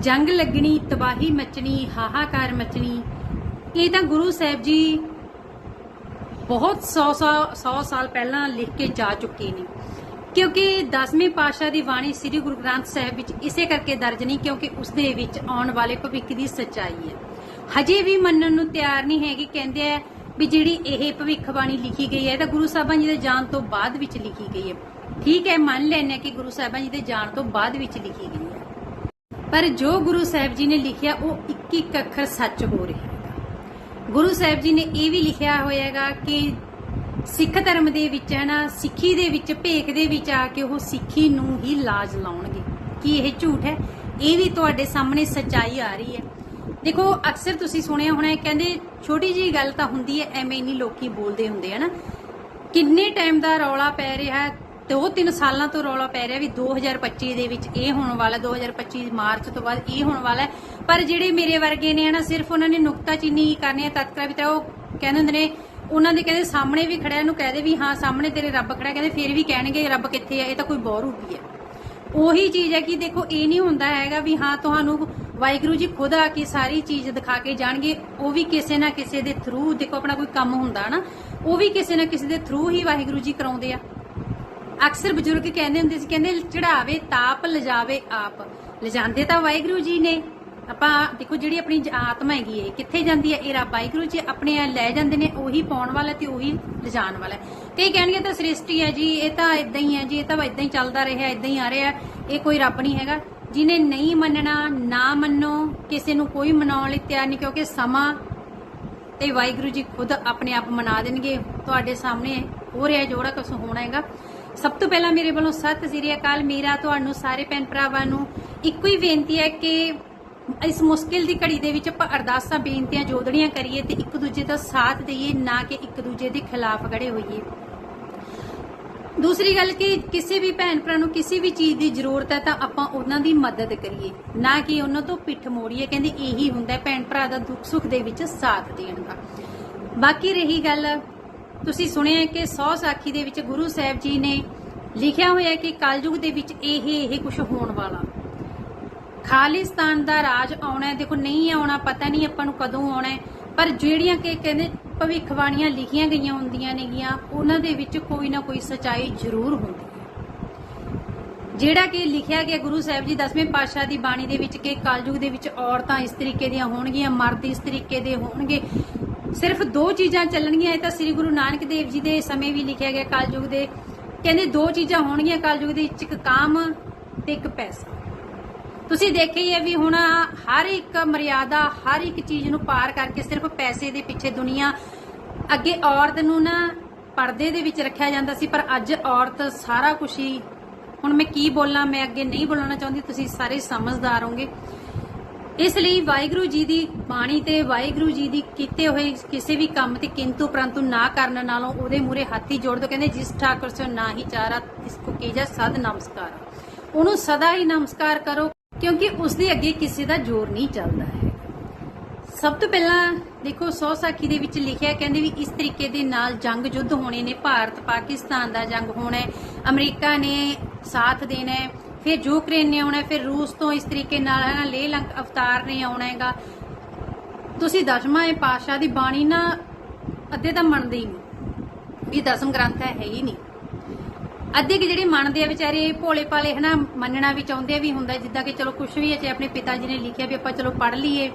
ਜੰਗ ਲੱਗਣੀ, ਤਬਾਹੀ ਮਚਣੀ, ਹਾਹਾਕਾਰ ਮਚਣੀ। ਇਹ ਤਾਂ ਗੁਰੂ ਸਾਹਿਬ ਜੀ ਬਹੁਤ 100 100 ਸਾਲ ਪਹਿਲਾਂ ਲਿਖ ਕੇ ਜਾ ਚੁੱਕੇ ਨੇ। ਕਿਉਂਕਿ 10ਵੇਂ ਪਾਤਸ਼ਾਹ ਦੀ ਬਾਣੀ ਸ੍ਰੀ ਗੁਰੂ ਗ੍ਰੰਥ ਸਾਹਿਬ ਵਿੱਚ ਇਸੇ ਕਰਕੇ ਦਰਜ ਨਹੀਂ, ਕਿਉਂਕਿ ਉਸ ਦੇ ਵਿੱਚ ਆਉਣ ਵਾਲੇ ਭਵਿੱਖ ਦੀ ਸੱਚਾਈ ਹੈ। ਹਜੇ ਵੀ ਮੰਨਣ ਨੂੰ ਤਿਆਰ ਨਹੀਂ ਹੈਗੀ, ਕਹਿੰਦੇ ਆ ਵੀ ਜਿਹੜੀ ਇਹ ਭਵਿੱਖਬਾਣੀ ਲਿਖੀ ਗਈ ਹੈ, ਇਹ ਤਾਂ ਗੁਰੂ ਸਾਹਿਬਾਂ ਜੀ ਦੇ ਜਾਣ ਤੋਂ ਬਾਅਦ ਵਿੱਚ ਲਿਖੀ ਗਈ ਹੈ। ਠੀਕ ਹੈ, ਮੰਨ ਲੈਣੇ ਕਿ ਗੁਰੂ ਸਾਹਿਬਾਂ ਜੀ ਦੇ ਜਾਣ ਤੋਂ ਬਾਅਦ ਵਿੱਚ ਲਿਖੀ ਗਈ ਹੈ। ਪਰ ਜੋ ਗੁਰੂ ਸਾਹਿਬ ਜੀ ਨੇ ਲਿਖਿਆ, ਉਹ ਇੱਕ ਇੱਕ ਅੱਖਰ ਸੱਚ ਹੋ ਰਿਹਾ ਹੈ ਗੁਰੂ ਸਾਹਿਬ ਜੀ ਨੇ ਇਹ ਵੀ ਲਿਖਿਆ ਹੋਇਆ ਹੈਗਾ ਕਿ ਸਿੱਖ ਧਰਮ ਦੇ ਵਿੱਚ ਹੈ ਨਾ, ਸਿੱਖੀ ਦੇ ਵਿੱਚ, ਭੇਖ ਦੇ ਵਿੱਚ ਆ ਕੇ ਉਹ ਸਿੱਖੀ ਨੂੰ ਹੀ ਲਾਜ ਲਾਉਣਗੇ। ਕੀ ਇਹ ਝੂਠ ਹੈ? ਇਹ ਵੀ ਤੁਹਾਡੇ ਸਾਹਮਣੇ ਸੱਚਾਈ ਆ ਰਹੀ ਹੈ। ਦੇਖੋ, ਅਕਸਰ ਤੁਸੀਂ ਸੁਣਿਆ ਹੋਣਾ ਕਹਿੰਦੇ ਛੋਟੀ ਜੀ ਗੱਲ ਤਾਂ ਹੁੰਦੀ ਹੈ, ਐਵੇਂ ਨਹੀਂ ਲੋਕੀ ਬੋਲਦੇ ਹੁੰਦੇ ਹਨ ਕਿੰਨੇ ਟਾਈਮ ਦਾ ਰੌਲਾ ਪੈ ਰਿਹਾ ਹੈ ਦੋ ਤਿੰਨ ਸਾਲਾਂ ਤੋਂ ਰੌਲਾ ਪੈ ਰਿਹਾ ਵੀ 2025 ਦੇ ਵਿੱਚ ਇਹ ਹੋਣ ਵਾਲਾ 2025 ਮਾਰਚ ਤੋਂ ਬਾਅਦ ਇਹ ਹੋਣ ਵਾਲਾ ਪਰ ਜਿਹੜੇ ਮੇਰੇ ਵਰਗੇ ਨੇ ਹਨਾ, ਸਿਰਫ ਉਹਨਾਂ ਨੇ ਨੁਕਤਾਚੀਨੀ ਕਰਨੀ ਹੈ, ਤਤਕਰਾ ਵੀ ਤਾਂ ਉਹ ਕਹਿੰਦੇ ਹੁੰਦੇ ਨੇ, ਉਹਨਾਂ ਦੇ ਕਹਿੰਦੇ ਸਾਹਮਣੇ ਵੀ ਖੜਿਆ ਨੂੰ ਕਹਦੇ ਵੀ ਹਾਂ, ਸਾਹਮਣੇ ਤੇਰੇ ਰੱਬ ਖੜਾ ਕਹਿੰਦੇ ਫਿਰ ਵੀ ਕਹਿਣਗੇ ਰੱਬ ਕਿੱਥੇ ਆ, ਇਹ ਤਾਂ ਕੋਈ ਬੌਰੂਪੀ ਹੈ ਉਹੀ ਚੀਜ਼ ਹੈ ਕਿ ਦੇਖੋ, ਇਹ ਨਹੀਂ ਹੁੰਦਾ ਹੈਗਾ ਵੀ ਹਾਂ, ਤੁਹਾਨੂੰ ਵਾਹਿਗੁਰੂ ਜੀ ਖੁਦ ਆ ਕੇ ਸਾਰੀ ਚੀਜ਼ ਦਿਖਾ ਕੇ ਜਾਣਗੇ, ਉਹ ਵੀ ਕਿਸੇ ਨਾ ਕਿਸੇ ਦੇ ਥਰੂ ਦੇਖੋ ਆਪਣਾ ਕੋਈ ਕੰਮ ਹੁੰਦਾ ਨਾ ਉਹ ਵੀ ਕਿਸੇ ਨਾ ਕਿਸੇ ਦੇ ਥਰੂ ਹੀ ਵਾਹਿਗੁਰੂ ਜੀ ਕਰਾਉਂਦੇ ਆ। ਅਕਸਰ ਬਜ਼ੁਰਗ ਕਹਿੰਦੇ ਹੁੰਦੇ ਸੀ, ਕਹਿੰਦੇ ਚੜਾਵੇ ਤਾਪ, ਲਿਜਾਵੇ ਆਪ। ਲਿਜਾਂਦੇ ਤਾਂ ਵਾਹਿਗੁਰੂ ਜੀ ਨੇ। ਆਪਾਂ ਦੇਖੋ ਜਿਹੜੀ ਆਪਣੀ ਆਤਮਾ ਹੈਗੀ ਹੈ ਕਿੱਥੇ ਜਾਂਦੀ ਹੈ ਇਹ ਰੱਬ ਵਾਹਿਗੁਰੂ ਜੀ ਆਪਣੇ ਆ ਲੈ ਜਾਂਦੇ ਨੇ, ਉਹੀ ਪਾਉਣ ਵਾਲਾ ਤੇ ਉਹੀ ਲਿਜਾਣ ਵਾਲਾ। ਕਈ ਕਹਿਣਗੇ ਤਾਂ ਸ੍ਰਿਸ਼ਟੀ ਹੈ ਜੀ, ਇਹ ਤਾਂ ਇਦਾਂ ਹੀ ਹੈ ਜੀ, ਇਹ ਤਾਂ ਇਦਾਂ ਹੀ ਚੱਲਦਾ ਰਿਹਾ ਇਦਾਂ ਹੀ ਆ ਰਿਹਾ। ਇਹ ਕੋਈ ਰੱਬ ਨਹੀਂ ਹੈਗਾ। ਜਿਹਨੇ ਨਹੀਂ ਮੰਨਣਾ, ਨਾ ਮੰਨੋ, ਕਿਸੇ ਨੂੰ ਕੋਈ ਮਨਾਉਣ ਲਈ ਤਿਆਰ ਨਹੀਂ, ਕਿਉਂਕਿ ਸਮਾਂ ਤੇ ਵਾਹਿਗੁਰੂ ਜੀ ਖੁਦ ਆਪਣੇ ਆਪ ਮਨਾ ਦੇਣਗੇ। ਤੁਹਾਡੇ ਸਾਹਮਣੇ ਹੋ ਰਿਹਾ ਜੋੜਾ ਕੁਝ ਹੋਣਾ ਹੈਗਾ। ਸਭ ਤੋਂ ਪਹਿਲਾਂ ਮੇਰੇ ਵੱਲੋਂ ਸਤਿ ਸ੍ਰੀ ਅਕਾਲ। ਮੇਰਾ ਤੁਹਾਨੂੰ ਸਾਰੇ ਭੈਣ ਭਰਾਵਾਂ ਨੂੰ ਇੱਕੋ ਹੀ ਬੇਨਤੀ ਹੈ ਕਿ ਇਸ ਮੁਸ਼ਕਿਲ ਦੀ ਘੜੀ ਦੇ ਵਿੱਚ ਆਪਾਂ ਅਰਦਾਸਾਂ, ਬੇਨਤੀਆਂ, ਜੋਦੜੀਆਂ ਕਰੀਏ ਤੇ ਇੱਕ ਦੂਜੇ ਦਾ ਸਾਥ ਦਈਏ, ਨਾ ਕਿ ਇੱਕ ਦੂਜੇ ਦੇ ਖਿਲਾਫ ਖੜੇ ਹੋਈਏ। ਦੂਸਰੀ ਗੱਲ ਕਿ ਕਿਸੇ ਵੀ ਭੈਣ ਭਰਾ ਨੂੰ ਕਿਸੇ ਵੀ ਚੀਜ਼ ਦੀ ਜ਼ਰੂਰਤ ਹੈ ਤਾਂ ਆਪਾਂ ਉਹਨਾਂ ਦੀ ਮਦਦ ਕਰੀਏ। ਨਾ ਕਿ ਉਹਨਾਂ ਤੋਂ ਪਿੱਠ ਮੋੜੀਏ, ਕਹਿੰਦੇ ਇਹੀ ਹੁੰਦਾ ਭੈਣ ਭਰਾ ਦਾ ਦੁੱਖ ਸੁੱਖ ਦੇ ਵਿੱਚ ਸਾਥ ਦੇਣ ਦਾ। ਬਾਕੀ ਰਹੀ ਗੱਲ ਤੁਸੀਂ ਸੁਣਿਆ ਕਿ ਸੌ ਸਾਖੀ ਦੇ ਵਿੱਚ ਗੁਰੂ ਸਾਹਿਬ ਜੀ ਨੇ ਲਿਖਿਆ ਹੋਇਆ ਕਿ ਕਲਯੁਗ ਦੇ ਵਿੱਚ ਇਹ ਇਹ ਕੁਝ ਹੋਣ ਵਾਲਾ। ਖਾਲਿਸਤਾਨ ਦਾ ਰਾਜ ਆਉਣਾ ਦੇਖੋ, ਨਹੀਂ ਆਉਣਾ ਪਤਾ ਨਹੀਂ ਆਪਾਂ ਨੂੰ ਕਦੋਂ ਆਉਣਾ ਪਰ ਜਿਹੜੀਆਂ ਕਿ ਕਹਿੰਦੇ ਭਵਿੱਖਬਾਣੀਆਂ ਲਿਖੀਆਂ ਗਈਆਂ ਹੁੰਦੀਆਂ ਨੇਗੀਆਂ, ਉਹਨਾਂ ਦੇ ਵਿੱਚ ਕੋਈ ਨਾ ਕੋਈ ਸਚਾਈ ਜ਼ਰੂਰ ਹੁੰਦੀ ਹੈ। ਜਿਹੜਾ ਕਿ ਲਿਖਿਆ ਗਿਆ ਗੁਰੂ ਸਾਹਿਬ ਜੀ 10ਵੇਂ ਪਾਤਸ਼ਾਹ ਦੀ ਬਾਣੀ ਦੇ ਵਿੱਚ ਕਿ ਕਲਯੁਗ ਦੇ ਵਿੱਚ ਔਰਤਾਂ ਇਸ ਤਰੀਕੇ ਦੀਆਂ ਹੋਣਗੀਆਂ, ਮਰਦ ਇਸ ਤਰੀਕੇ ਦੇ ਹੋਣਗੇ। ਸਿਰਫ ਦੋ ਚੀਜ਼ਾਂ ਚੱਲਣਗੀਆਂ, ਇਹ ਤਾਂ ਸ੍ਰੀ ਗੁਰੂ ਨਾਨਕ ਦੇਵ ਜੀ ਦੇ ਸਮੇਂ ਵੀ ਲਿਖਿਆ ਗਿਆ ਕਲਯੁਗ ਦੇ। ਕਹਿੰਦੇ ਦੋ ਚੀਜ਼ਾਂ ਹੋਣਗੀਆਂ ਕਲਯੁਗ ਦੇ ਵਿੱਚ ਇੱਕ ਕਾਮ ਤੇ ਇੱਕ ਪੈਸਾ। ਤੁਸੀਂ ਦੇਖਿਆ ਹੀ ਹੈ ਵੀ ਹੁਣ ਹਰ ਇੱਕ ਮਰਿਆਦਾ, ਹਰ ਇੱਕ ਚੀਜ਼ ਨੂੰ ਪਾਰ ਕਰਕੇ ਸਿਰਫ ਪੈਸੇ ਦੇ ਪਿੱਛੇ ਦੁਨੀਆ, ਅੱਗੇ ਔਰਤ ਨੂੰ ਨਾ ਪਰਦੇ ਦੇ ਵਿੱਚ ਰੱਖਿਆ ਜਾਂਦਾ ਸੀ, ਪਰ ਅੱਜ ਔਰਤ ਸਾਰਾ ਕੁਝ ਹੀ, ਹੁਣ ਮੈਂ ਕੀ ਬੋਲਾਂ, ਮੈਂ ਅੱਗੇ ਨਹੀਂ ਬੋਲਣਾ ਚਾਹੁੰਦੀ, ਤੁਸੀਂ ਸਾਰੇ ਸਮਝਦਾਰ ਹੋਗੇ ਇਸ ਲਈ ਵਾਹਿਗੁਰੂ ਜੀ ਦੀ ਬਾਣੀ ਤੇ ਵਾਹਿਗੁਰੂ ਜੀ ਦੀ ਕੀਤੇ ਹੋਏ ਕਿਸੇ ਵੀ ਕੰਮ ਤੇ ਕਿੰਤੂ ਪ੍ਰੰਤੂ ਨਾ ਕਰਨ ਨਾਲੋਂ ਉਹਦੇ ਮੂਰੇ ਹੱਥੀ ਜੋੜ ਦੋ। ਕਹਿੰਦੇ, ਜਿਸ ਠਾਕੁਰ ਸੋ ਨਾ ਹੀ ਚਾਰਾ ਇਸ ਕੋ ਕੀਜਾ ਸਦ ਨਮਸਕਾਰ। ਉਹਨੂੰ ਸਦਾ ਹੀ ਨਮਸਕਾਰ ਕਰੋ, ਕਿਉਂਕਿ ਉਸ ਦੇ ਅੱਗੇ ਕਿਸੇ ਦਾ ਜ਼ੋਰ ਨਹੀਂ ਚੱਲਦਾ ਹੈ। ਸਭ ਤੋਂ ਪਹਿਲਾਂ ਦੇਖੋ, ਸੌ ਸਾਖੀ ਦੇ ਵਿੱਚ ਲਿਖਿਆ ਕਹਿੰਦੇ ਵੀ ਇਸ ਤਰੀਕੇ ਦੇ ਨਾਲ ਜੰਗ ਯੁੱਧ ਹੋਣੇ ਨੇ। ਭਾਰਤ ਪਾਕਿਸਤਾਨ ਦਾ ਜੰਗ ਹੋਣਾ ਹੈ। ਅਮਰੀਕਾ ਨੇ ਸਾਥ ਦੇਣਾ ਹੈ। ਫਿਰ ਯੂਕਰੇਨ ਨੇ ਆਉਣਾ ਫਿਰ ਰੂਸ ਤੋਂ ਇਸ ਤਰੀਕੇ ਨਾਲ ਹੈ ਨਾ, ਲੇਹ ਲੰਕ ਅਵਤਾਰ ਨੇ ਆਉਣਾ ਹੈਗਾ। ਤੁਸੀਂ ਦਸਵਾਂ ਇਹ ਪਾਸ਼ਾ ਦੀ ਬਾਣੀ ਨਾ ਅੱਧੇ ਤਾਂ ਮੰਨਦੇ ਹੀ ਨਹੀਂ। ਵੀ ਦਸਮ ਗ੍ਰੰਥ ਹੈ, ਹੀ ਨਹੀਂ। ਅੱਧੇ ਕਿ ਜਿਹੜੇ ਮੰਨਦੇ ਆ ਵਿਚਾਰੇ ਭੋਲੇ ਭਾਲੇ ਹਨਾ ਮੰਨਣਾ ਵੀ ਚਾਹੁੰਦੇ ਵੀ ਹੁੰਦਾ ਜਿੱਦਾਂ ਕਿ ਚਲੋ ਕੁਝ ਵੀ ਹੈ ਜੇ ਆਪਣੇ ਪਿਤਾ ਜੀ ਨੇ ਲਿਖਿਆ ਵੀ ਆਪਾਂ ਚਲੋ ਪੜ੍ਹ ਲਈਏ।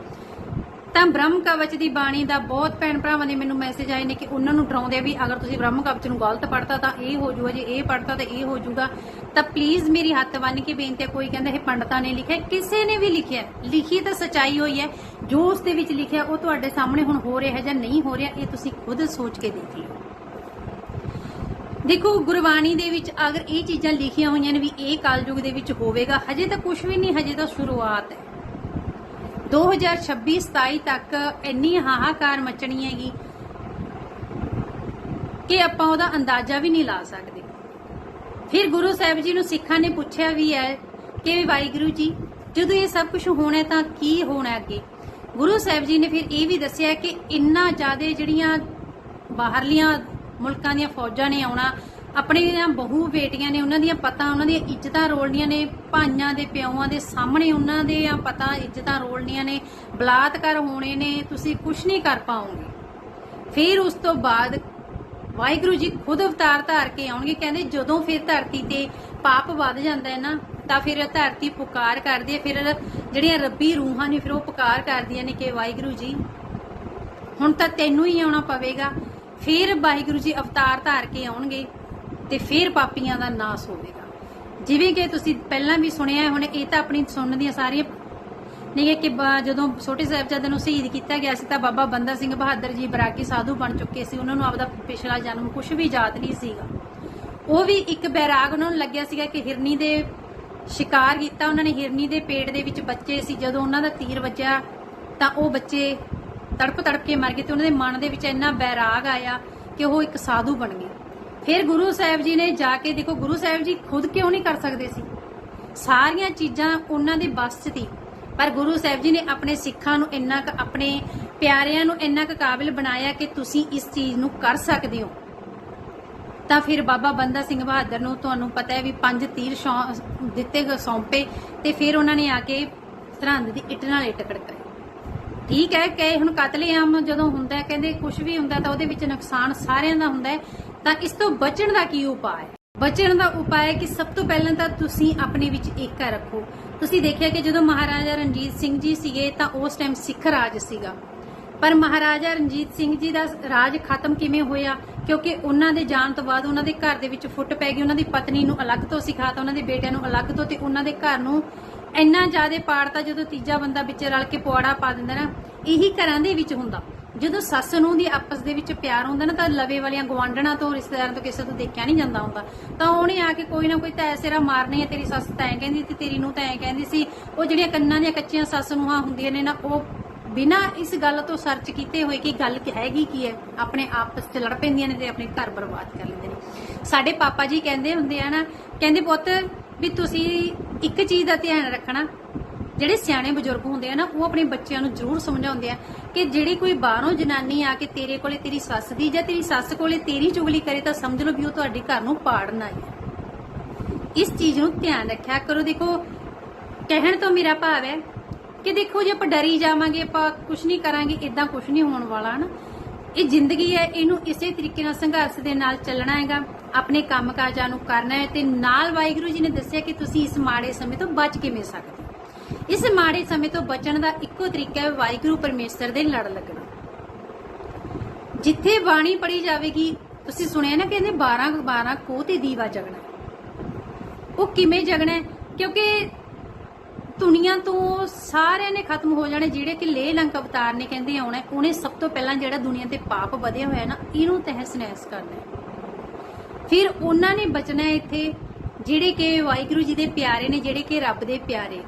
ਤਾਂ ਬ੍ਰਹਮ ਕਵਚ ਦੀ ਬਾਣੀ ਦਾ ਬਹੁਤ ਭੈਣ ਭਰਾਵਾਂ ਦੇ ਮੈਨੂੰ ਮੈਸੇਜ ਆਏ ਨੇ ਕਿ ਉਹਨਾਂ ਨੂੰ ਡਰਾਉਂਦੇ ਆ ਵੀ ਅਗਰ ਤੁਸੀਂ ਬ੍ਰਹਮ ਕਵਚ ਨੂੰ ਗਲਤ ਪੜ੍ਹਤਾ ਤਾਂ ਇਹ ਹੋ ਜਾਊਗਾ ਜੇ ਇਹ ਪੜ੍ਹਤਾ ਤਾਂ ਇਹ ਹੋ ਜਾਊਗਾ ਤਾਂ ਪਲੀਜ਼ ਮੇਰੀ ਹੱਥ ਬੰਨ ਕੇ ਬੇਨਤੀ ਹੈ ਕੋਈ ਕਹਿੰਦਾ ਇਹ ਪੰਡਤਾਂ ਨੇ ਲਿਖਿਆ, ਕਿਸੇ ਨੇ ਵੀ ਲਿਖਿਆ। ਲਿਖੀ ਤਾਂ ਸਚਾਈ ਹੋਈ ਹੈ, ਜੋ ਉਸ ਦੇ ਵਿੱਚ ਲਿਖਿਆ, ਉਹ ਤੁਹਾਡੇ ਸਾਹਮਣੇ ਹੁਣ ਹੋ ਰਿਹਾ ਹੈ ਜਾਂ ਨਹੀਂ ਹੋ ਰਿਹਾ, ਇਹ ਤੁਸੀਂ ਖੁਦ ਸੋਚ ਕੇ ਦੇਖ ਲਓ। ਦੇਖੋ, ਗੁਰਬਾਣੀ ਦੇ ਵਿੱਚ ਅਗਰ ਇਹ ਚੀਜ਼ਾਂ ਲਿਖੀਆਂ ਹੋਈਆਂ ਨੇ ਵੀ ਇਹ ਕਲਯੁਗ ਦੇ ਵਿੱਚ ਹੋਵੇਗਾ, ਹਜੇ ਤਾਂ ਕੁਝ ਵੀ ਨਹੀਂ, ਹਜੇ ਤਾਂ ਸ਼ੁਰੂਆਤ ਹੈ। 2026 27 ਤੱਕ ਇੰਨੀ ਹਾਹਾਕਾਰ ਮਚਣੀ ਹੈਗੀ ਕਿ ਆਪਾਂ ਉਹਦਾ ਅੰਦਾਜ਼ਾ ਵੀ ਨਹੀਂ ਲਾ ਸਕਦੇ। ਫਿਰ ਗੁਰੂ ਸਾਹਿਬ ਜੀ ਨੂੰ ਸਿੱਖਾਂ ਨੇ ਪੁੱਛਿਆ ਵੀ ਹੈ ਕਿ ਵਾਹਿਗੁਰੂ ਜੀ, ਜਦੋਂ ਇਹ ਸਭ ਕੁਝ ਹੋਣਾ ਤਾਂ ਕੀ ਹੋਣਾ ਅੱਗੇ? ਗੁਰੂ ਸਾਹਿਬ ਜੀ ਨੇ ਫਿਰ ਇਹ ਵੀ ਦੱਸਿਆ ਕਿ ਇੰਨਾ ਜ਼ਿਆਦਾ ਜਿਹੜੀਆਂ ਬਾਹਰਲੀਆਂ ਮੁਲਕਾਂ ਦੀਆਂ ਫੌਜਾਂ ਨੇ ਆਉਣਾ ਆਪਣੀਆਂ ਬਹੂ ਬੇਟੀਆਂ ਨੇ, ਉਹਨਾਂ ਦੀਆਂ ਪਤਾ, ਉਹਨਾਂ ਦੀਆਂ ਇੱਜ਼ਤਾਂ ਰੋਲਣੀਆਂ ਨੇ, ਭਾਈਆਂ ਦੇ ਪਿਓਆਂ ਦੇ ਸਾਹਮਣੇ ਉਹਨਾਂ ਦੇ ਆ ਪਤਾ, ਇੱਜ਼ਤਾਂ ਰੋਲਣੀਆਂ ਨੇ, ਬਲਾਤਕਾਰ ਹੋਣੇ ਨੇ, ਤੁਸੀਂ ਕੁਝ ਨਹੀਂ ਕਰ ਪਾਓਗੇ। ਫਿਰ ਉਸ ਤੋਂ ਬਾਅਦ ਵਾਹਿਗੁਰੂ ਜੀ ਖੁਦ ਅਵਤਾਰ ਧਾਰ ਕੇ ਆਉਣਗੇ, ਕਹਿੰਦੇ ਜਦੋਂ ਫਿਰ ਧਰਤੀ ਤੇ ਪਾਪ ਵੱਧ ਜਾਂਦਾ ਹੈ ਨਾ, ਤਾਂ ਫਿਰ ਧਰਤੀ ਪੁਕਾਰ ਕਰਦੀ ਹੈ, ਫਿਰ ਜਿਹੜੀਆਂ ਰੱਬੀ ਰੂਹਾਂ ਨੇ, ਫਿਰ ਉਹ ਪੁਕਾਰ ਕਰਦੀਆਂ ਨੇ ਕਿ ਵਾਹਿਗੁਰੂ ਜੀ, ਹੁਣ ਤਾਂ ਤੈਨੂੰ ਹੀ ਆਉਣਾ ਪਵੇਗਾ। ਫਿਰ ਵਾਹਿਗੁਰੂ ਜੀ ਅਵਤਾਰ ਧਾਰ ਕੇ ਆਉਣਗੇ। ਤੇ ਫਿਰ ਪਾਪੀਆਂ ਦਾ ਨਾਸ ਹੋਵੇਗਾ। ਜਿਵੇਂ ਕਿ ਤੁਸੀਂ ਪਹਿਲਾਂ ਵੀ ਸੁਣਿਆ ਹੁਣ ਇਹ ਤਾਂ ਆਪਣੀ ਸੁਣਨ ਦੀਆਂ ਸਾਰੀਆਂ ਨਹੀਂ ਕਿ ਜਦੋਂ ਛੋਟੇ ਸਾਹਿਬਜ਼ਾਦੇ ਨੂੰ ਸ਼ਹੀਦ ਕੀਤਾ ਗਿਆ ਸੀ ਤਾਂ ਬਾਬਾ ਬੰਦਾ ਸਿੰਘ ਬਹਾਦਰ ਜੀ ਬਰਾਕੀ ਸਾਧੂ ਬਣ ਚੁੱਕੇ ਸੀ। ਉਹਨਾਂ ਨੂੰ ਆਪਦਾ ਪਿਛਲਾ ਜਨਮ ਕੁਝ ਵੀ ਯਾਦ ਨਹੀਂ ਸੀਗਾ। ਉਹ ਵੀ ਇੱਕ ਬੈਰਾਗ ਉਹਨਾਂ ਨੂੰ ਲੱਗਿਆ ਸੀਗਾ ਕਿ ਹਿਰਨੀ ਦੇ ਸ਼ਿਕਾਰ ਕੀਤਾ। ਉਹਨਾਂ ਨੇ ਹਿਰਨੀ ਦੇ ਪੇਟ ਦੇ ਵਿੱਚ ਬੱਚੇ ਸੀ। ਜਦੋਂ ਉਹਨਾਂ ਦਾ ਤੀਰ ਵੱਜਿਆ ਤਾਂ ਉਹ ਬੱਚੇ ਤੜਪ ਤੜਪ ਕੇ ਮਰ ਗਏ ਤੇ ਉਹਨਾਂ ਦੇ ਮਨ ਦੇ ਵਿੱਚ ਇੰਨਾ ਬੈਰਾਗ ਆਇਆ ਕਿ ਉਹ ਇੱਕ ਸਾਧੂ ਬਣ ਗਏ। ਫਿਰ ਗੁਰੂ ਸਾਹਿਬ ਜੀ ਨੇ ਜਾ ਕੇ ਦੇਖੋ, ਗੁਰੂ ਸਾਹਿਬ ਜੀ ਖੁਦ ਕਿਉਂ ਨਹੀਂ ਕਰ ਸਕਦੇ ਸੀ? ਸਾਰੀਆਂ ਚੀਜ਼ਾਂ ਉਹਨਾਂ ਦੇ ਬਸ 'ਚ ਸੀ। ਪਰ ਗੁਰੂ ਸਾਹਿਬ ਜੀ ਨੇ ਆਪਣੇ ਸਿੱਖਾਂ ਨੂੰ ਇੰਨਾ ਕੁ, ਆਪਣੇ ਪਿਆਰਿਆਂ ਨੂੰ ਇੰਨਾ ਕੁ ਕਾਬਿਲ ਬਣਾਇਆ ਕਿ ਤੁਸੀਂ ਇਸ ਚੀਜ਼ ਨੂੰ ਕਰ ਸਕਦੇ ਹੋ। ਤਾਂ ਫਿਰ ਬਾਬਾ ਬੰਦਾ ਸਿੰਘ ਬਹਾਦਰ ਨੂੰ ਤੁਹਾਨੂੰ ਪਤਾ ਹੈ ਵੀ ਪੰਜ ਤੀਰ ਸ਼ੌਂ- ਦਿੱਤੇ ਗਏ ਸੌਂਪੇ ਤੇ ਫਿਰ ਉਹਨਾਂ ਨੇ ਆ ਕੇ ਸਰਹੰਦ ਦੀ ਇੱਟ ਨਾਲ ਇੱਟ ਖੜਕਾਈ ਠੀਕ ਹੈ ਕਿ ਹੁਣ ਕਤਲੇਆਮ ਜਦੋਂ ਹੁੰਦਾ ਕਹਿੰਦੇ ਕੁਝ ਵੀ ਹੁੰਦਾ ਤਾਂ ਉਹਦੇ ਵਿੱਚ ਨੁਕਸਾਨ ਸਾਰਿਆਂ ਦਾ ਹੁੰਦਾ ਤਾਂ ਇਸ ਤੋਂ ਬਚਣ ਦਾ ਕੀ ਉਪਾਅ ਹੈ? ਬਚਣ ਦਾ ਉਪਾਅ ਹੈ ਕਿ ਸਭ ਤੋਂ ਪਹਿਲਾਂ ਤਾਂ ਤੁਸੀਂ ਆਪਣੇ ਵਿੱਚ ਏਕਾ ਰੱਖੋ। ਤੁਸੀਂ ਦੇਖਿਆ ਕਿ ਜਦੋਂ ਮਹਾਰਾਜਾ ਰਣਜੀਤ ਸਿੰਘ ਜੀ ਸੀਗੇ ਤਾਂ ਉਸ ਟਾਈਮ ਸਿੱਖ ਰਾਜ ਸੀਗਾ। ਪਰ ਮਹਾਰਾਜਾ ਰਣਜੀਤ ਸਿੰਘ ਜੀ ਦਾ ਰਾਜ ਖਤਮ ਕਿਵੇਂ ਹੋਇਆ? ਕਿਉਂਕਿ ਉਹਨਾਂ ਦੇ ਜਾਣ ਤੋਂ ਬਾਅਦ ਉਹਨਾਂ ਦੇ ਘਰ ਦੇ ਵਿੱਚ ਫੁੱਟ ਪੈ ਗਈ। ਉਹਨਾਂ ਦੀ ਪਤਨੀ ਨੂੰ ਅਲੱਗ ਤੋਂ ਸਿਖਾਤਾ ਉਹਨਾਂ ਦੇ ਬੇਟਿਆਂ ਨੂੰ ਅਲੱਗ ਤੋਂ ਤੇ ਉਹਨਾਂ ਦੇ ਘਰ ਨੂੰ ਇੰਨਾ ਜ਼ਿਆਦਾ ਪਾੜਤਾ ਜਦੋਂ ਤੀਜਾ ਬੰਦਾ ਵਿੱਚ ਰਲ ਕੇ ਪੁਆੜਾ ਪਾ ਦਿੰਦਾ ਨਾ, ਇਹੀ ਘਰਾਂ ਦੇ ਵਿੱਚ ਹੁੰਦਾ। ਜਦੋਂ ਸੱਸ ਨੂੰ ਦੀ ਆਪਸ ਦੇ ਵਿੱਚ ਪਿਆਰ ਹੁੰਦਾ ਨਾ, ਤਾਂ ਲਵੇ ਵਾਲੀਆਂ ਗਵਾਂਢਣਾ ਤੋਂ, ਰਿਸ਼ਤੇਦਾਰਾਂ ਤੋਂ ਕਿਸੇ ਤੋਂ ਦੇਖਿਆ ਨਹੀਂ ਜਾਂਦਾ ਹੁੰਦਾ। ਤਾਂ ਉਹਨੇ ਆ ਕੇ ਕੋਈ ਨਾ ਕੋਈ ਤਾਂ ਸਿਰਾ ਮਾਰਨੀ ਹੈ ਤੇਰੀ ਸੱਸ ਤਾਂ ਕਹਿੰਦੀ ਤੇ ਤੇਰੀ ਨੂੰ ਤਾਂ ਕਹਿੰਦੀ ਸੀ। ਉਹ ਜਿਹੜੀਆਂ ਕੰਨਾਂ ਦੀਆਂ ਕੱਚੀਆਂ ਸੱਸ ਨੂੰ ਹੁੰਦੀਆਂ ਨੇ ਨਾ, ਉਹ ਬਿਨਾ ਇਸ ਗੱਲ ਤੋਂ ਸਰਚ ਕੀਤੇ ਹੋਏ ਕਿ ਗੱਲ ਹੈਗੀ ਕੀ ਹੈ, ਆਪਣੇ ਆਪਸ 'ਚ ਲੜ ਪੈਂਦੀਆਂ ਨੇ ਤੇ ਆਪਣੇ ਘਰ ਬਰਬਾਦ ਕਰ ਲੈਂਦੇ ਨੇ। ਸਾਡੇ ਪਾਪਾ ਜੀ ਕਹਿੰਦੇ ਹੁੰਦੇ ਆ ਨਾ, ਕਹਿੰਦੇ ਪੁੱਤ ਵੀ ਤੁਸੀਂ ਇੱਕ ਚੀਜ਼ ਦਾ ਧਿਆਨ ਰੱਖਣਾ ਜਿਹੜੇ ਸਿਆਣੇ ਬਜ਼ੁਰਗ ਹੁੰਦੇ ਆ ਨਾ, ਉਹ ਆਪਣੇ ਬੱਚਿਆਂ ਨੂੰ ਜ਼ਰੂਰ ਸਮਝਾਉਂਦੇ ਆ ਕਿ ਜਿਹੜੀ ਕੋਈ ਬਾਹਰੋਂ ਜਨਾਨੀ ਆ ਕੇ ਤੇਰੇ ਕੋਲੇ ਤੇਰੀ ਸੱਸ ਦੀ ਜਾਂ ਤੇਰੀ ਸੱਸ ਕੋਲੇ ਤੇਰੀ ਚੁਗਲੀ ਕਰੇ ਤਾਂ ਸਮਝ ਲਓ ਵੀ ਉਹ ਤੁਹਾਡੇ ਘਰ ਨੂੰ ਪਾੜਨ ਆਈ ਇਸ ਚੀਜ਼ ਨੂੰ ਧਿਆਨ ਰੱਖਿਆ ਕਰੋ। ਦੇਖੋ, ਕਹਿਣ ਤੋਂ ਮੇਰਾ ਭਾਵ ਹੈ ਕਿ ਦੇਖੋ, ਜੇ ਆਪਾਂ ਡਰੀ ਜਾਵਾਂਗੇ, ਆਪਾਂ ਕੁਝ ਨਹੀਂ ਕਰਾਂਗੇ ਇਦਾਂ ਕੁਝ ਨਹੀਂ ਹੋਣ ਵਾਲਾ, ਹਨ? ਇਹ ਜ਼ਿੰਦਗੀ ਹੈ, ਇਹਨੂੰ ਇਸੇ ਤਰੀਕੇ ਨਾਲ ਸੰਘਰਸ਼ ਦੇ ਨਾਲ ਚੱਲਣਾ ਹੈਗਾ। ਆਪਣੇ ਕੰਮਕਾਜਾਂ ਨੂੰ ਕਰਨਾ ਹੈ ਤੇ ਨਾਲ ਵਾਹਿਗੁਰੂ ਜੀ ਨੇ ਦੱਸਿਆ ਕਿ ਤੁਸੀਂ ਇਸ ਮਾੜੇ ਸਮੇਂ ਤੋਂ ਬਚ ਕਿਵੇਂ ਸਕਦੇ ਹੋ। ਇਸ ਮਾੜੇ ਸਮੇਂ ਤੋਂ ਬਚਣ ਦਾ ਇੱਕੋ ਤਰੀਕਾ ਹੈ ਵਾਹਿਗੁਰੂ ਪਰਮੇਸ਼ਰ ਦੇ ਲੜ ਲੱਗਣਾ। ਜਿੱਥੇ ਬਾਣੀ ਪੜੀ ਜਾਵੇਗੀ, ਤੁਸੀਂ ਸੁਣਿਆ ਨਾ ਕਹਿੰਦੇ 12 12 ਕੋਹ ਤੇ ਦੀਵਾ ਜਗਣਾ। ਉਹ ਕਿਵੇਂ ਜਗਣਾ? ਕਿਉਂਕਿ ਦੁਨੀਆ ਤੋਂ ਸਾਰਿਆਂ ਨੇ ਖਤਮ ਹੋ ਜਾਣੇ, ਜਿਹੜੇ ਕਿ ਲੇਹ ਲੰਕ ਅਵਤਾਰ ਨੇ ਕਹਿੰਦੇ ਆਉਣਾ, ਉਹਨੇ ਸਭ ਤੋਂ ਪਹਿਲਾਂ ਜਿਹੜਾ ਦੁਨੀਆ ਤੇ ਪਾਪ ਵਧਿਆ ਹੋਇਆ ਨਾ, ਇਹਨੂੰ ਤਹਿਸ ਨਹਿਸ ਕਰਨਾ ਫਿਰ ਉਹਨਾਂ ਨੇ ਬਚਣਾ ਇੱਥੇ, ਜਿਹੜੇ ਕਿ ਵਾਹਿਗੁਰੂ ਜੀ ਦੇ ਪਿਆਰੇ ਨੇ, ਜਿਹੜੇ ਕਿ ਰੱਬ ਦੇ ਪਿਆਰੇ।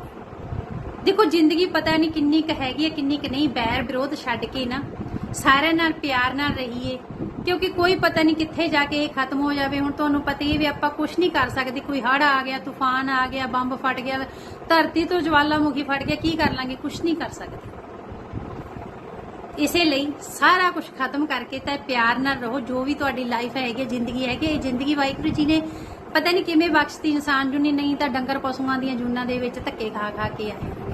ਦੇਖੋ ਜ਼ਿੰਦਗੀ ਪਤਾ ਨਹੀਂ ਕਿੰਨੀ ਕੁ ਹੈਗੀ ਹੈ ਕਿੰਨੀ ਕੁ ਨਹੀਂ ਬੈਰ ਵਿਰੋਧ ਛੱਡ ਕੇ ਨਾ ਸਾਰਿਆਂ ਨਾਲ ਪਿਆਰ ਨਾਲ ਰਹੀਏ ਕਿਉਂਕਿ ਕੋਈ ਪਤਾ ਨਹੀਂ ਕਿੱਥੇ ਜਾ ਕੇ ਇਹ ਖਤਮ ਹੋ ਜਾਵੇ। ਹੁਣ ਤੁਹਾਨੂੰ ਪਤਾ ਹੀ ਵੀ ਆਪਾਂ ਕੁਝ ਨਹੀਂ ਕਰ ਸਕਦੇ। ਕੋਈ ਹੜ ਆ ਗਿਆ ਤੂਫਾਨ ਆ ਗਿਆ ਬੰਬ ਫਟ ਗਿਆ ਧਰਤੀ ਤੋਂ ਜਵਾਲਾਮੁਖੀ ਫਟ ਗਿਆ ਕੀ ਕਰ ਲਾਂਗੇ? ਕੁਝ ਨਹੀਂ ਕਰ ਸਕਦੇ। ਇਸੇ ਲਈ ਸਾਰਾ ਕੁਝ ਖਤਮ ਕਰਕੇ ਤਾਂ ਪਿਆਰ ਨਾਲ ਰਹੋ। ਜੋ ਵੀ ਤੁਹਾਡੀ ਲਾਈਫ ਹੈਗੀ ਹੈ, ਜ਼ਿੰਦਗੀ ਹੈਗੀ ਇਹ ਜ਼ਿੰਦਗੀ ਵਾਹਿਗੁਰੂ ਜੀ ਨੇ ਪਤਾ ਨਹੀਂ ਕਿਵੇਂ ਬਖਸ਼ਤੀ। ਇਨਸਾਨ ਜੁਨੀ ਨਹੀਂ ਤਾਂ ਡੰਗਰ ਪਸ਼ੂਆਂ ਦੀਆਂ ਜੂਨਾਂ ਦੇ ਵਿੱਚ ਧੱਕੇ ਖਾ ਖਾ ਕੇ ਆਏ।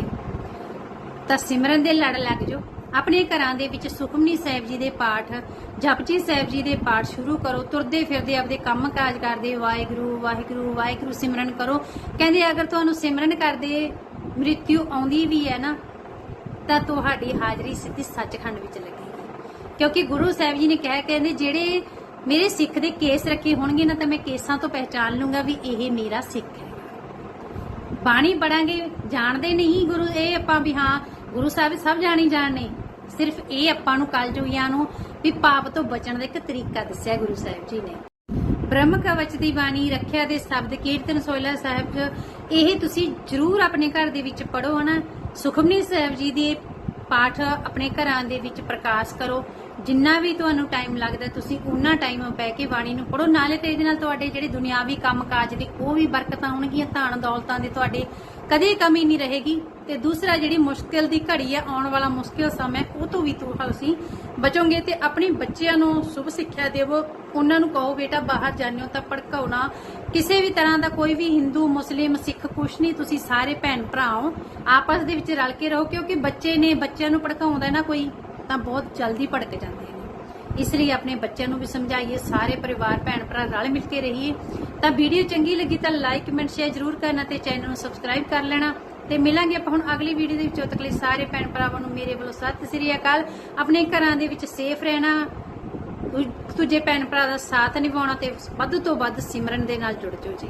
ਤਾਂ ਸਿਮਰਨ ਦੇ ਲੜ ਲੱਗ ਜਾਓ। ਆਪਣੇ ਘਰਾਂ ਦੇ ਵਿੱਚ ਸੁਖਮਨੀ ਸਾਹਿਬ ਜੀ ਦੇ ਪਾਠ, ਜਪਜੀ ਸਾਹਿਬ ਜੀ ਦੇ ਪਾਠ ਸ਼ੁਰੂ ਕਰੋ, ਤੁਰਦੇ ਫਿਰਦੇ ਆਪਦੇ ਕੰਮ ਕਾਜ ਕਰਦੇ, ਵਾਹਿਗੁਰੂ ਵਾਹਿਗੁਰੂ ਵਾਹਿਗੁਰੂ, ਸਿਮਰਨ ਕਰੋ। ਕਹਿੰਦੇ, ਅਗਰ ਤੁਹਾਨੂੰ ਸਿਮਰਨ ਕਰਦੇ ਮ੍ਰਿਤਿਉ ਆਉਂਦੀ ਵੀ ਹੈ ਨਾ, ਤਾਂ ਤੁਹਾਡੀ ਹਾਜ਼ਰੀ ਸਿੱਧੀ ਸੱਚਖੰਡ ਵਿੱਚ ਲੱਗੇਗੀ। ਕਿਉਂਕਿ ਗੁਰੂ ਸਾਹਿਬ ਜੀ ਨੇ ਕਿਹਾ, ਕਹਿੰਦੇ, ਜਿਹੜੇ ਮੇਰੇ ਸਿੱਖ ਦੇ ਕੇਸ ਰੱਖੇ ਹੋਣਗੇ ਨਾ, ਤਾਂ ਮੈਂ ਕੇਸਾਂ ਤੋਂ ਪਹਿਚਾਨ ਲੂੰਗਾ ਵੀ ਇਹ ਮੇਰਾ ਸਿੱਖ ਹੈ। ਬਾਣੀ ਪੜਾਂਗੇ, ਜਾਣਦੇ ਨਹੀਂ ਗੁਰੂ, ਇਹ ਆਪਾਂ ਵੀ ਹਾਂ, ਗੁਰੂ ਸਾਹਿਬ ਸਭ ਜਾਣੀ ਜਾਣਨੇ ਸਿਰਫ ਇਹ ਆਪਾਂ ਨੂੰ ਕਲਯੁਗੀਆਂ ਨੂੰ ਵੀ ਪਾਪ ਤੋਂ ਬਚਣ ਦਾ ਇੱਕ ਤਰੀਕਾ ਦੱਸਿਆ ਗੁਰੂ ਸਾਹਿਬ ਜੀ ਨੇ। ਬ੍ਰਹਮ ਕਵਚ ਦੀ ਬਾਣੀ ਰੱਖਿਆ ਦੇ ਸ਼ਬਦ ਕੀਰਤਨ ਸੋਇਲਾ ਸਾਹਿਬ ਚ, ਇਹ ਤੁਸੀਂ ਜਰੂਰ ਆਪਣੇ ਘਰ ਦੇ ਵਿੱਚ ਪੜੋ ਹਨਾ। ਸੁਖਮਨੀ ਸਾਹਿਬ ਜੀ ਦੇ ਪਾਠ ਆਪਣੇ ਘਰਾਂ ਦੇ ਵਿੱਚ ਪ੍ਰਕਾਸ਼ ਕਰੋ। ਜਿੰਨਾ ਵੀ ਤੁਹਾਨੂੰ ਟਾਈਮ ਲੱਗਦਾ, ਤੁਸੀਂ ਉਹਨਾਂ ਟਾਈਮ ਪੈ ਕੇ ਬਾਣੀ ਨੂੰ ਪੜੋ ਨਾਲੇ ਤੇ ਇਹਦੇ ਨਾਲ ਤੁਹਾਡੇ ਜਿਹੜੇ ਦੁਨਿਆਵੀ ਕੰਮਕਾਜ ਦੇ ਉਹ ਵੀ ਬਰਕਤਾਂ ਆਉਣਗੀਆਂ ਧਨ ਦੌਲਤਾਂ ਦੇ ਤੁਹਾਡੇ ਕਦੇ ਕਮੀ ਨਹੀਂ ਰਹੇਗੀ। ਤੇ ਦੂਸਰਾ ਜਿਹੜੀ ਮੁਸ਼ਕਿਲ ਦੀ ਘੜੀ ਹੈ ਆਉਣ ਵਾਲਾ ਮੁਸ਼ਕਿਲ ਸਮਾਂ ਉਹ ਤੋਂ ਵੀ ਤੁਸੀਂ ਬਚੋਗੇ ਤੇ ਆਪਣੇ ਬੱਚਿਆਂ ਨੂੰ ਸ਼ੁਭ ਸਿੱਖਿਆ ਦੇਵੋ। ਉਹਨਾਂ ਨੂੰ ਕਹੋ, ਬੇਟਾ, ਬਾਹਰ ਜਾਂਦੇ ਹੋ ਤਾਂ ਭੜਕਾਉਣਾ ਕਿਸੇ ਵੀ ਤਰ੍ਹਾਂ ਦਾ ਕੋਈ ਵੀ ਹਿੰਦੂ, ਮੁਸਲਿਮ, ਸਿੱਖ, ਕੁਛ ਨਹੀਂ, ਤੁਸੀਂ ਸਾਰੇ ਭੈਣ ਭਰਾਓ। ਆਪਸ ਦੇ ਵਿੱਚ ਰਲ ਕੇ ਰਹੋ, ਕਿਉਂਕਿ ਬੱਚੇ ਨੇ ਬੱਚਿਆਂ ਨੂੰ ਭੜਕਾਉਂਦਾ ਨਾ ਕੋਈ। ਤਾਂ ਬਹੁਤ ਜਲਦੀ ਭੜਕ ਜਾਂਦੇ ਨੇ। ਇਸ ਲਈ ਆਪਣੇ ਬੱਚਿਆਂ ਨੂੰ ਵੀ ਸਮਝਾਈਏ, ਸਾਰੇ ਪਰਿਵਾਰ, ਭੈਣ ਭਰਾ ਰਲ ਮਿਲ ਕੇ ਰਹੀਏ। ਤਾਂ ਵੀਡੀਓ ਚੰਗੀ ਲੱਗੀ ਤਾਂ ਲਾਈਕ ਕਮੈਂਟ ਸ਼ੇਅਰ ਜ਼ਰੂਰ ਕਰਨਾ ਤੇ ਚੈਨਲ ਨੂੰ ਸਬਸਕ੍ਰਾਈਬ ਕਰ ਲੈਣਾ। ਤੇ ਮਿਲਾਂਗੇ ਆਪਾਂ ਹੁਣ ਅਗਲੀ ਵੀਡੀਓ ਦੇ ਵਿੱਚ। ਉਦ ਤੱਕ ਲਈ ਸਾਰੇ ਭੈਣ ਭਰਾਵਾਂ ਨੂੰ ਮੇਰੇ ਵੱਲੋਂ ਸਤਿ ਸ੍ਰੀ ਅਕਾਲ। ਆਪਣੇ ਘਰਾਂ ਦੇ ਵਿੱਚ ਸੇਫ ਰਹਿਣਾ ਦੂਜੇ ਭੈਣ ਭਰਾ ਦਾ ਸਾਥ ਨਿਭਾਉਣਾ ਤੇ ਵੱਧ ਤੋਂ ਵੱਧ ਸਿਮਰਨ ਦੇ ਨਾਲ ਜੁੜ ਜਾਓ ਜੀ।